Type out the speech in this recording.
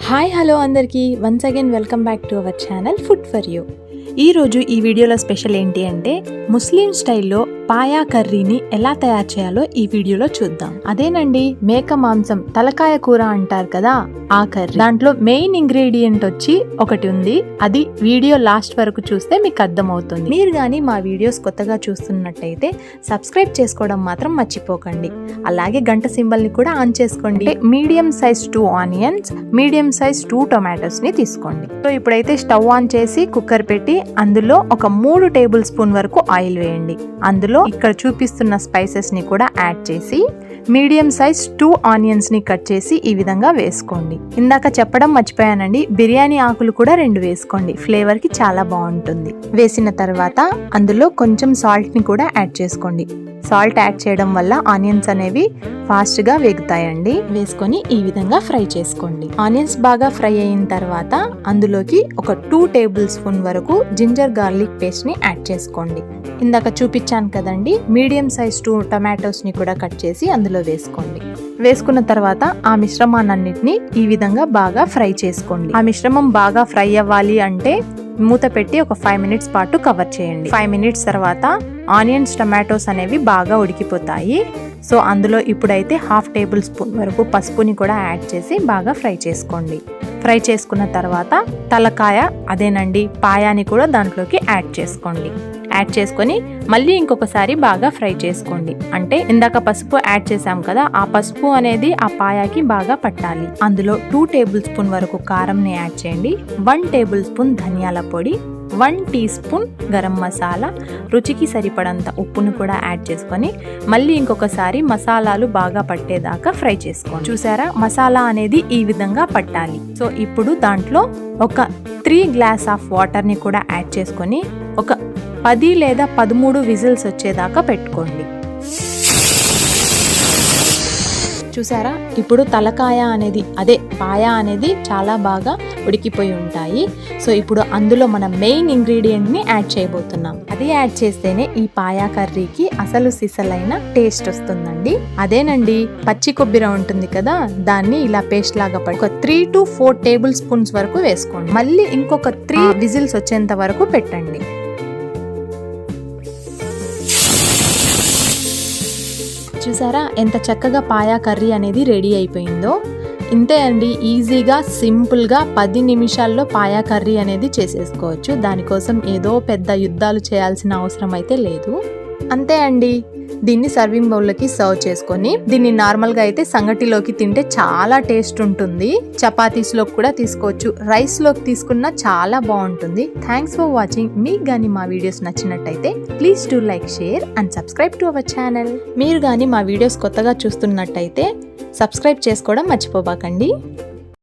Hi hello అందరికీ. Once again welcome back to our channel food for you ఈరోజు ఈ వీడియోలో స్పెషల్ ఏంటి అంటే ముస్లిం స్టైల్లో పాయా కర్రీని ఎలా తయారు చేయాలో ఈ వీడియోలో చూద్దాం. అదేనండి మేక మాంసం తలకాయ కూర అంటారు కదా ఆ కర్రీ. దాంట్లో మెయిన్ ఇంగ్రీడియంట్ వచ్చి ఒకటి ఉంది. అది వీడియో లాస్ట్ వరకు చూస్తే మీకు అర్థమవుతుంది. మీరు కానీ మా వీడియోస్ కొత్తగా చూస్తున్నట్టయితే సబ్స్క్రైబ్ చేసుకోవడం మాత్రం మర్చిపోకండి. అలాగే గంట సింబల్ని కూడా ఆన్ చేసుకోండి. Medium size two onions medium size two టొమాటోస్ని తీసుకోండి. సో ఇప్పుడైతే స్టవ్ ఆన్ చేసి కుక్కర్ పెట్టి అందులో ఒక మూడు టేబుల్ స్పూన్ వరకు ఆయిల్ వేయండి. అందులో ఇక్కడ చూపిస్తున్న స్పైసెస్ని కూడా యాడ్ చేసి మీడియం సైజ్ టూ ఆనియన్స్ని కట్ చేసి ఈ విధంగా వేసుకోండి. ఇందాక చెప్పడం మర్చిపోయానండి బిర్యానీ ఆకులు కూడా రెండు వేసుకోండి. ఫ్లేవర్కి చాలా బాగుంటుంది. వేసిన తర్వాత అందులో కొంచెం సాల్ట్ని కూడా యాడ్ చేసుకోండి. సాల్ట్ యాడ్ చేయడం వల్ల ఆనియన్స్ అనేవి ఫాస్ట్గా వేగుతాయండి. వేసుకొని ఈ విధంగా ఫ్రై చేసుకోండి. ఆనియన్స్ బాగా ఫ్రై అయిన తర్వాత అందులోకి ఒక టూ టేబుల్ స్పూన్ వరకు జింజర్ గార్లిక్ పేస్ట్ని యాడ్ చేసుకోండి. ఇందాక చూపించాను కదండి మీడియం సైజ్ టూ టమాటోస్ని కూడా కట్ చేసి అందులో వేసుకోండి. వేసుకున్న తర్వాత ఆ మిశ్రమాన్నిటిని ఈ విధంగా బాగా ఫ్రై చేసుకోండి. ఆ మిశ్రమం బాగా ఫ్రై అవ్వాలి అంటే మూత పెట్టి ఒక ఫైవ్ మినిట్స్ పాటు కవర్ చేయండి. ఫైవ్ మినిట్స్ తర్వాత ఆనియన్స్ టమాటోస్ అనేవి బాగా ఉడికిపోతాయి. సో అందులో ఇప్పుడైతే హాఫ్ టేబుల్ స్పూన్ వరకు పసుపుని కూడా యాడ్ చేసి బాగా ఫ్రై చేసుకోండి. ఫ్రై చేసుకున్న తర్వాత తలకాయ అదేనండి పాయాని కూడా దాంట్లోకి యాడ్ చేసుకోండి. యాడ్ చేసుకొని మళ్ళీ ఇంకొకసారి బాగా ఫ్రై చేసుకోండి. అంటే ఇందాక పసుపు యాడ్ చేసాం కదా ఆ పసుపు అనేది ఆ పాయాకి బాగా పట్టాలి. అందులో టూ టేబుల్ స్పూన్ వరకు కారంని యాడ్ చేయండి. వన్ టేబుల్ స్పూన్ ధనియాల పొడి one teaspoon garam masala రుచికి సరిపడంత ఉప్పును కూడా యాడ్ చేసుకొని మళ్ళీ ఇంకొకసారి మసాలాలు బాగా పట్టేదాకా ఫ్రై చేసుకోండి. చూసారా? మసాలా అనేది ఈ విధంగా పట్టాలి. సో ఇప్పుడు దాంట్లో ఒక త్రీ గ్లాస్ ఆఫ్ వాటర్ని కూడా యాడ్ చేసుకొని ఒక పది లేదా పదమూడు విజిల్స్ వచ్చేదాకా పెట్టుకోండి. చూసారా? ఇప్పుడు తలకాయ అనేది అదే పాయ అనేది చాలా బాగా ఉడికిపోయి ఉంటాయి. సో ఇప్పుడు అందులో మన మెయిన్ ఇంగ్రీడియంట్ని యాడ్ చేయబోతున్నాం. అది యాడ్ చేస్తేనే ఈ పాయా కర్రీకి అసలు సిసలైన టేస్ట్ వస్తుందండి. అదేనండి పచ్చి కొబ్బరి ఉంటుంది కదా దాన్ని ఇలా పేస్ట్ లాగా పడి ఒక three to four tablespoons వరకు వేసుకోండి. మళ్ళీ ఇంకొక త్రీ విజిల్స్ వచ్చేంత వరకు పెట్టండి. చూసారా? ఎంత చక్కగా పాయా కర్రీ అనేది రెడీ అయిపోయిందో. ఇంతే అండి ఈజీగా సింపుల్గా పది నిమిషాల్లో పాయా కర్రీ అనేది చేసేసుకోవచ్చు. దానికోసం ఏదో పెద్ద యుద్ధాలు చేయాల్సిన అవసరం అయితే లేదు. అంతే అండి. దీన్ని సర్వింగ్ బౌల్లోకి సర్వ్ చేసుకొని దీన్ని నార్మల్గా అయితే సంగటిలోకి తింటే చాలా టేస్ట్ ఉంటుంది. చపాతీస్లోకి కూడా తీసుకోవచ్చు. రైస్లోకి తీసుకున్నా చాలా బాగుంటుంది. థ్యాంక్స్ ఫర్ వాచింగ్ మీకు కానీ మా వీడియోస్ నచ్చినట్టయితే please do like share and subscribe to our channel మీరు కానీ మా వీడియోస్ కొత్తగా చూస్తున్నట్టయితే సబ్స్క్రైబ్ చేసుకోవడం మర్చిపోబాకండి.